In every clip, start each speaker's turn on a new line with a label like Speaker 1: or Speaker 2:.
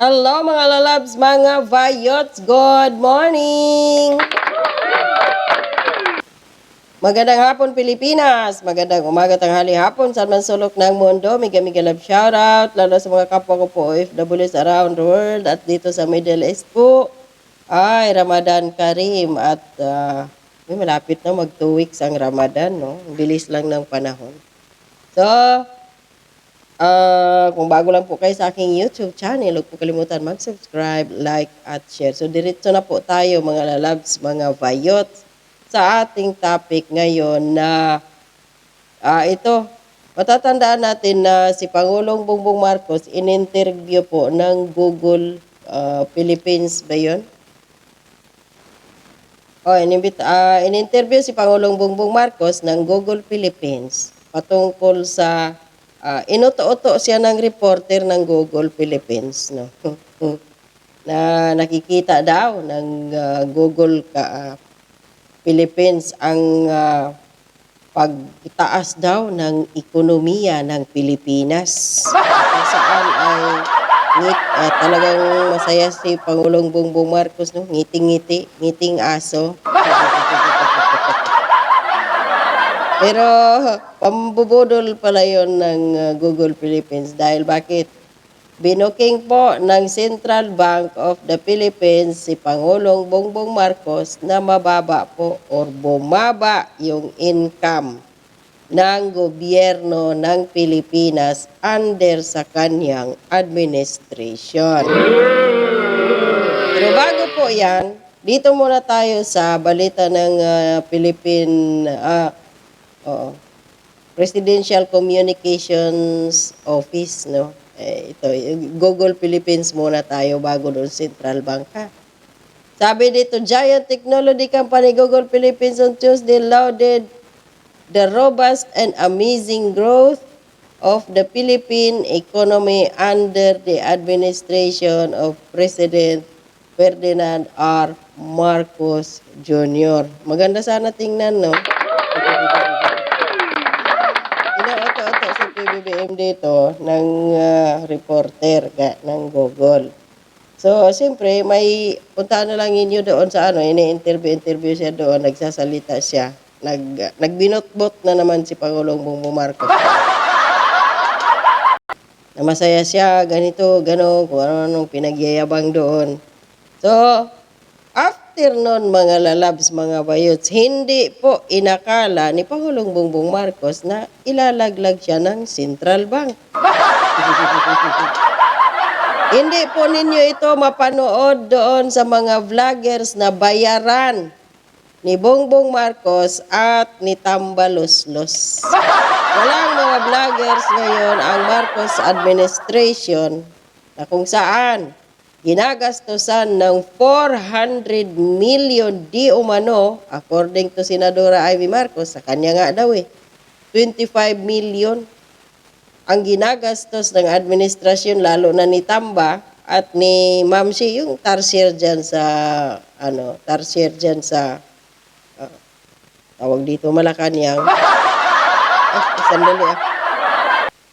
Speaker 1: Hello mga lalabs, mga vayots, good morning! Magandang hapon Pilipinas, magandang umaga tanghali hapon sa man sulok ng mundo. Miga miga love shoutout, lalo sa mga kapwa ko po OFWs around the world at dito sa Middle East po. Ay, Ramadan Karim at ah, may malapit na mag 2 weeks ang Ramadan, no? Bilis lang ng panahon. So, Ah, kung bago lang po kayo sa aking YouTube channel, huwag po kalimutan mag-subscribe, like, at share. So, diretso na po tayo mga lalabs, mga vayot, sa ating topic ngayon na ah, ito, matatandaan natin na si Pangulong Bongbong Marcos in-interview po ng Google ah, Philippines ba yun? Oh, inimbit, ah, in-interview si Pangulong Bongbong Marcos ng Google Philippines patungkol sa ah, inuto-uto siya ng reporter ng Google Philippines, no. na nakikita daw ng ah, Google ka, ah, Philippines ang ah, pagtaas daw ng ekonomiya ng Pilipinas. Saan ay ngit, eh, talagang masaya si Pangulong Bongbong Marcos, no? Ngiting-ngiti, ngiting aso. Pero pambubudol pala yon ng uh, Google Philippines dahil bakit? Binuking po ng Central Bank of the Philippines si Pangulong Bongbong Marcos na mababa po or bumaba yung income ng gobyerno ng Pilipinas under sa kanyang administration. Pero bago po yan, dito muna tayo sa balita ng ah, Philippine ah, oo, Presidential Communications Office, no? Eh, ito, Google Philippines muna tayo bago doon Central Bank, ha? Sabi dito, giant technology company Google Philippines on Tuesday lauded the robust and amazing growth of the Philippine economy under the administration of President Ferdinand R. Marcos Jr. Maganda sana tingnan, no? Ino-oto-oto si PBBM dito ng ah, reporter ka, ng Google. So, siyempre, may punta na lang inyo doon sa ano, ini-interview-interview siya doon, nagsasalita siya. Nag, nagbinotbot na naman si Pangulong Bongbong Marcos. na masaya siya, ganito, gano, kung ano-anong pinagyayabang doon. So, after nun, mga lalabs, mga bayots, hindi po inakala ni Pangulong Bongbong Marcos na ilalaglag siya ng Central Bank. Hindi po ninyo ito mapanood doon sa mga vloggers na bayaran ni Bongbong Marcos at ni Tambaloslos. Walang mga vloggers ngayon ang Marcos administration na kung saan ginagastosan ng 400 million di umano according to Senadora Ivy Marcos sa kanya nga daw eh 25 million ang ginagastos ng administrasyon lalo na ni Tamba at ni Ma'am Shi, yung tarsier dyan sa ano, tarsier dyan sa ah, tawag dito Malacanang. Ah, sandali ah.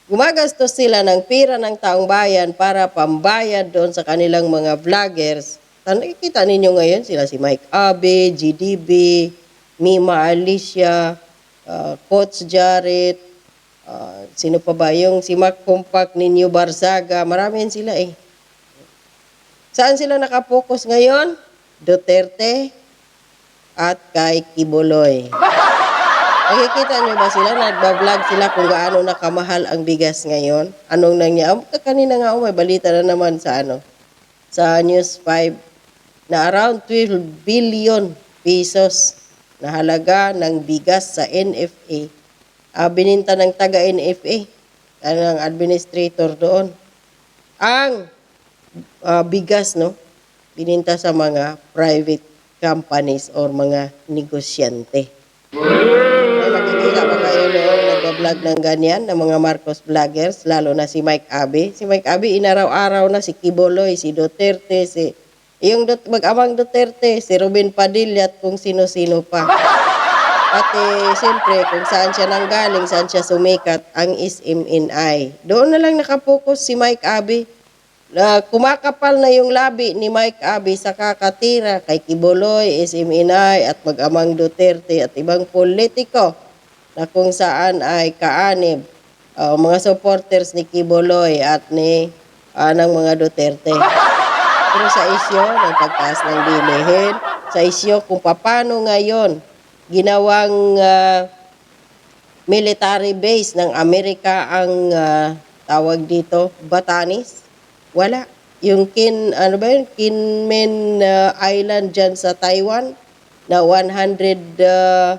Speaker 1: Gumagastos sila ng pira ng taong bayan para pambayad doon sa kanilang mga vloggers. Nakikita ninyo ngayon sila si Mike Abe, GDB, Mima Alicia, ah, Coach Jared, Ah, sino pa ba? Yung si Mac Compact ni New Barzaga. Marami sila eh. Saan sila nakapokus ngayon? Duterte at kay Kibuloy. Nakikita niyo ba sila? Nagbablog sila kung gaano nakamahal ang bigas ngayon. Anong nangyari? Ah, Kanina nga oh, may balita na naman sa ano sa News 5 na around 12 billion pesos na halaga ng bigas sa NFA ah, bininta ng taga-NFA, ano, ng administrator doon. Ang ah, bigas, no, bininta sa mga private companies or mga negosyante. May kayo noon nagbablog ng ganyan, ng mga Marcos vloggers, lalo na si Mike Abe. Si Mike Abe, inaraw-araw na si Kiboloy, si Duterte, si yung Dut- mag-amang Duterte, si Ruben Padilla at kung sino-sino pa. At eh, siyempre, kung saan siya nanggaling, saan siya sumikat, ang SMNI. Doon na lang nakapokus si Mike Abe. na kumakapal na yung labi ni Mike Abe sa kakatira kay Kibuloy, SM Inay at mag-amang Duterte at ibang politiko na kung saan ay kaanib uh, mga supporters ni Kibuloy at ni uh, ng mga Duterte. Pero sa isyo ng pagtaas ng bilihin, sa isyo kung paano ngayon ginawang ah, military base ng Amerika ang ah, tawag dito, Batanes. Wala. Yung Kin, ano ba yun? Kinmen ah, Island dyan sa Taiwan na 100 ah,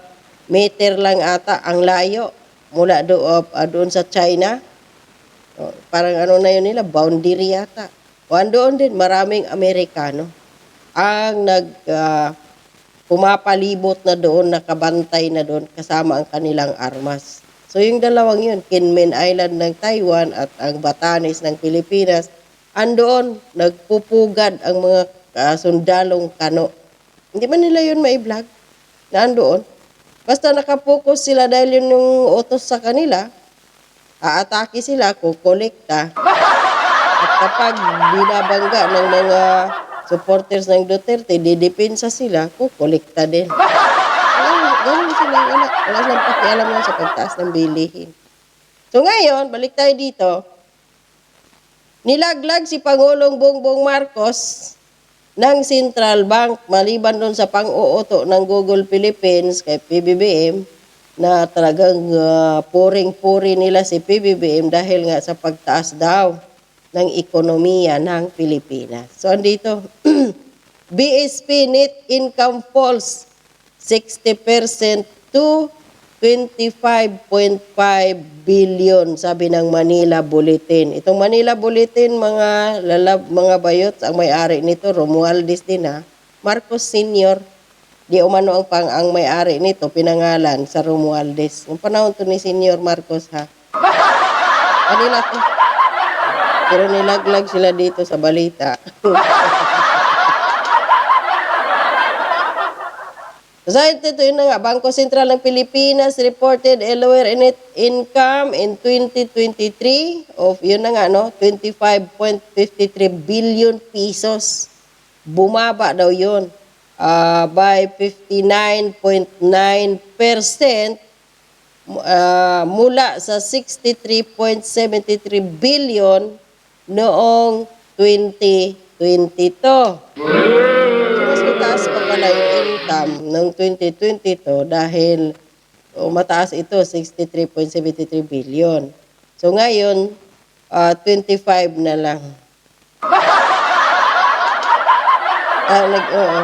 Speaker 1: meter lang ata ang layo mula do, ah, doon sa China. Oh, parang ano na yun nila, boundary yata. O andoon din, maraming Amerikano ang nag ah, pumapalibot na doon, nakabantay na doon kasama ang kanilang armas. So yung dalawang yun, Kinmen Island ng Taiwan at ang Batanes ng Pilipinas, andoon, nagpupugad ang mga ah, sundalong kano. Hindi man nila yun mai-vlog na andoon. Basta nakapokus sila dahil yun yung utos sa kanila, aatake sila, kukolekta. At kapag binabangga ng mga supporters ng Duterte, didepensa sila, kukolekta din. Ganun, sila, wala, wala silang pakialam sa pagtaas ng bilihin. So ngayon, balik tayo dito. Nilaglag si Pangulong Bongbong Marcos ng Central Bank maliban doon sa pang-uuto ng Google Philippines kay PBBM na talagang ah, puring-puri nila si PBBM dahil nga sa pagtaas daw ng ekonomiya ng Pilipinas. So andito, BSP net income falls 60% to 25.5 billion sabi ng Manila Bulletin. Itong Manila Bulletin mga lalab, mga bayot ang may-ari nito Romualdez din ha. Marcos Senior di umano ang pang ang may-ari nito pinangalan sa Romualdez. Yung panahon to ni Senior Marcos ha. Kanila to. Pero nilaglag sila dito sa balita. Ito, ito yun na nga, Bangko Sentral ng Pilipinas reported a lower net income in 2023 of, yun na nga, no, 25.53 billion pesos. Bumaba daw yun ah, by 59.9% ah, mula sa 63.73 billion noong 2022. Pala yung income ng 2022 dahil o mataas ito, 63.73 billion. So ngayon, ah, 25 na lang. Ah, nag, oo,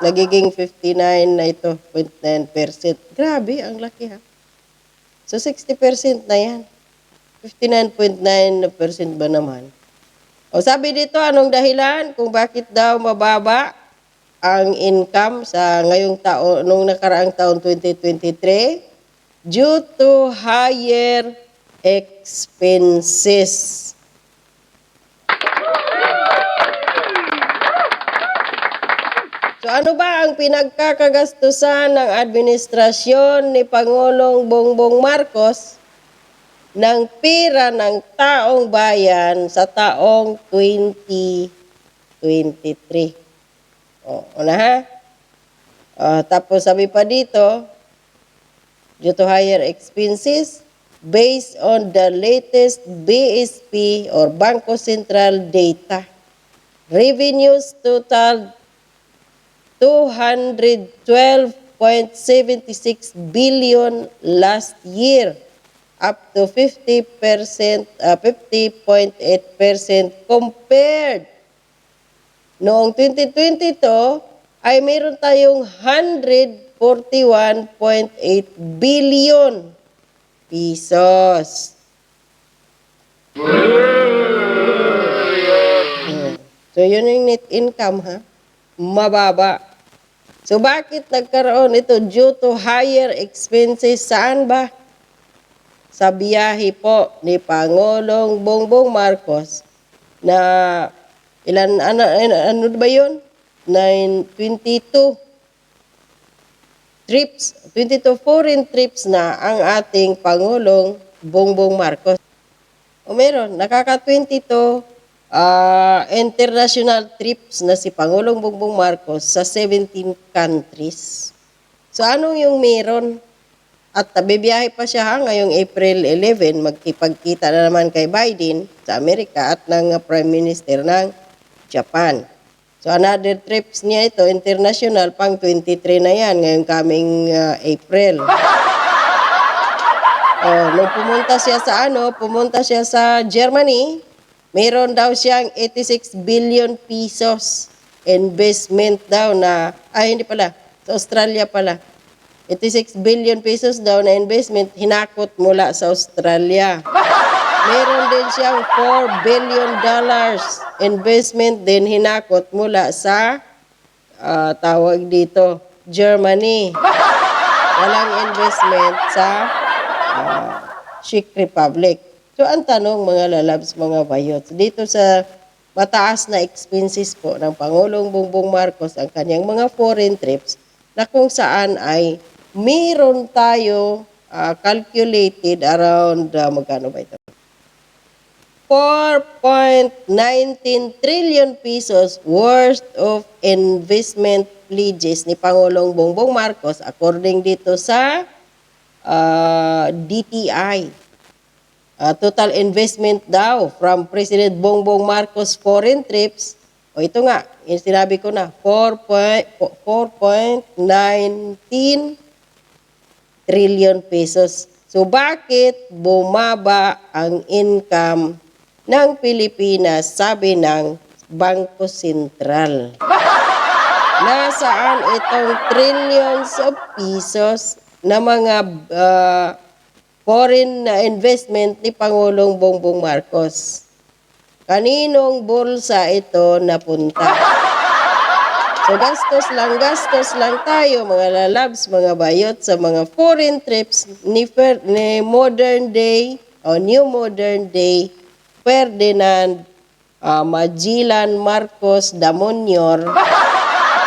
Speaker 1: nagiging 59 na ito, 0.9%. Grabe, ang laki ha. So 60% na yan. 59.9% ba naman? O sabi dito, anong dahilan kung bakit daw mababa ang income sa ngayong taon, nung nakaraang taon 2023? Due to higher expenses. So ano ba ang pinagkakagastusan ng administrasyon ni Pangulong Bongbong Marcos ng pera ng taong bayan sa taong 2023? O, una ha? Ah, tapos sabi pa dito, due to higher expenses, based on the latest BSP or Bangko Sentral data, revenues totaled 212.76 billion last year, up to 50%, uh, 50.8% compared. Noong 2022 ay meron tayong 141.8 billion pesos. So yun yung net income ha. Mababa. So bakit nagkaroon ito due to higher expenses saan ba? Sa biyahe po ni Pangulong Bongbong Marcos na ilan ano ano, ano ba 'yon? 922 trips, 22 foreign trips na ang ating Pangulong Bongbong Marcos. O meron, nakaka-22 ah, international trips na si Pangulong Bongbong Marcos sa 17 countries. So anong yung meron? At bibiyahe pa siya ha, ngayong April 11, magkipagkita na naman kay Biden sa Amerika at ng uh, Prime Minister ng Japan. So another trips niya ito, international, pang 23 na yan, ngayong coming uh, April. Oh, nung pumunta siya sa ano, pumunta siya sa Germany, meron daw siyang 86 billion pesos investment daw na, ay hindi pala, sa Australia pala. 86 billion pesos daw na investment hinakot mula sa Australia. Meron din siyang 4 billion dollars investment din hinakot mula sa ah, tawag dito, Germany. Walang investment sa ah, Czech Republic. So ang tanong mga lalabs, mga bayot, dito sa mataas na expenses po ng Pangulong Bongbong Marcos ang kanyang mga foreign trips na kung saan ay meron tayo ah, calculated around, ah, magkano ba ito? 4.19 trillion pesos worth of investment pledges ni Pangulong Bongbong Marcos according dito sa ah, DTI. Ah, total investment daw from President Bongbong Marcos foreign trips. O ito nga, yung sinabi ko na, 4.19 trillion pesos. So bakit bumaba ang income ng Pilipinas sabi ng Bangko Sentral? Nasaan itong trillions of pesos na mga ah, foreign na investment ni Pangulong Bongbong Marcos? Kaninong bulsa ito napunta? So gastos lang, gastos lang tayo mga lalabs, mga bayot sa mga foreign trips ni, ni modern day o new modern day Ferdinand ah, Magellan Marcos Damonyor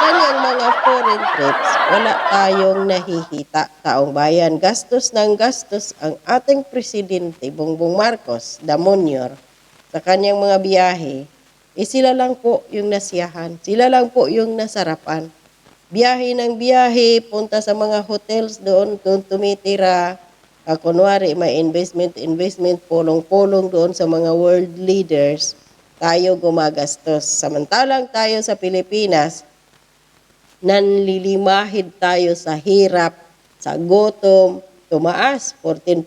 Speaker 1: kanyang mga foreign trips, wala tayong nahihita taong bayan. Gastos ng gastos ang ating presidente, Bongbong Marcos, Damonyor, sa kanyang mga biyahe, eh sila lang po yung nasiyahan. Sila lang po yung nasarapan. Biyahe ng biyahe, punta sa mga hotels doon, doon tumitira. Ah, kunwari, may investment, investment, pulong-pulong doon sa mga world leaders. Tayo gumagastos. Samantalang tayo sa Pilipinas, nanlilimahid tayo sa hirap, sa gutom, tumaas 14%.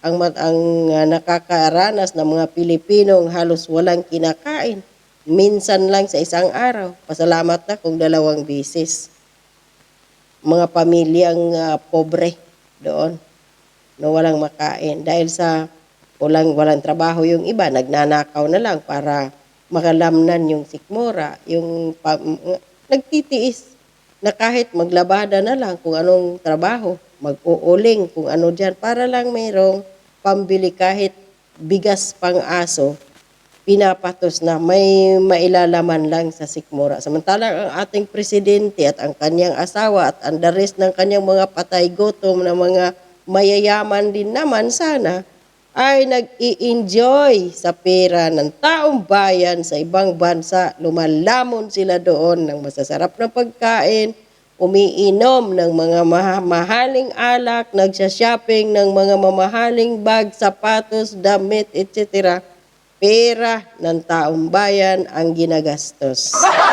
Speaker 1: Ang, ang ah, nakakaranas ng mga Pilipinong halos walang kinakain. Minsan lang sa isang araw. Pasalamat na kung dalawang bisis. Mga pamilyang ah, pobre doon no walang makain dahil sa walang walang trabaho yung iba nagnanakaw na lang para makalamnan yung sikmura yung pa, nagtitiis na kahit maglabada na lang kung anong trabaho mag-uuling kung ano diyan para lang mayroong pambili kahit bigas pang aso pinapatos na may mailalaman lang sa sikmura. Samantalang ang ating presidente at ang kanyang asawa at ang rest ng kanyang mga patay gutom na mga mayayaman din naman sana ay nag-i-enjoy sa pera ng taong bayan sa ibang bansa. Lumalamon sila doon ng masasarap na pagkain, umiinom ng mga maha- mahaling alak, nagsha-shopping ng mga mamahaling bag, sapatos, damit, etc. Pera ng taong bayan ang ginagastos.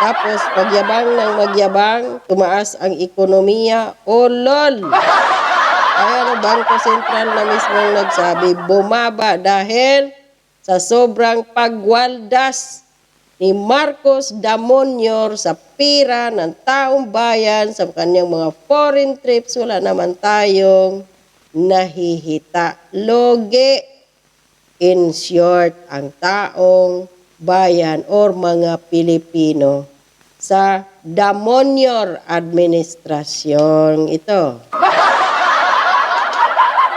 Speaker 1: Tapos, pagyabang ng magyabang, tumaas ang ekonomiya. Oh, lol! Kaya ang Bangko Sentral na mismo nagsabi, bumaba dahil sa sobrang pagwaldas ni Marcos Damonyor sa pira ng taong bayan sa kanyang mga foreign trips, wala naman tayong nahihita. Loge, in short, ang taong bayan or mga Pilipino sa Damonyor administrasyon ito.